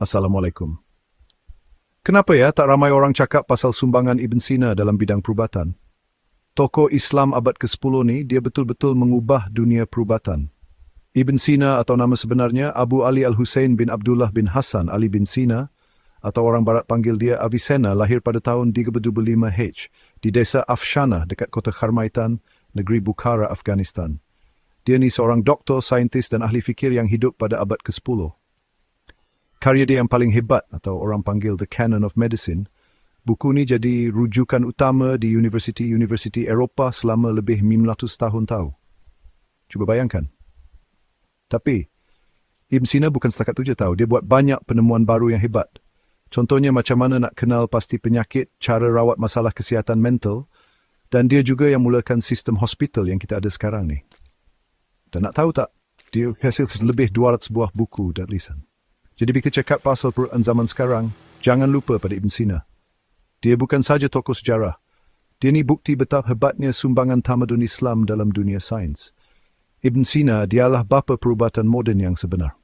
Assalamualaikum. Kenapa ya tak ramai orang cakap pasal sumbangan Ibn Sina dalam bidang perubatan? Tokoh Islam abad ke-10 ni, dia betul-betul mengubah dunia perubatan. Ibn Sina atau nama sebenarnya Abu Ali Al-Husain bin Abdullah bin Hassan Ali bin Sina atau orang barat panggil dia Avicenna lahir pada tahun 325H di desa Afshana dekat kota Kharmaitan, negeri Bukhara, Afghanistan. Dia ni seorang doktor, saintis dan ahli fikir yang hidup pada abad ke-10. Karya dia yang paling hebat atau orang panggil The Canon of Medicine Buku ni jadi rujukan utama di universiti-universiti Eropah selama lebih 500 tahun tahu. Cuba bayangkan. Tapi, Ibn Sina bukan setakat tu je tahu. Dia buat banyak penemuan baru yang hebat. Contohnya macam mana nak kenal pasti penyakit, cara rawat masalah kesihatan mental, dan dia juga yang mulakan sistem hospital yang kita ada sekarang ni. Dan nak tahu tak, dia hasil lebih 200 buah buku dan lisan. Jadi kita cakap pasal perubahan zaman sekarang, jangan lupa pada Ibn Sina. Dia bukan saja tokoh sejarah. Dia ni bukti betapa hebatnya sumbangan tamadun Islam dalam dunia sains. Ibn Sina dialah bapa perubatan moden yang sebenar.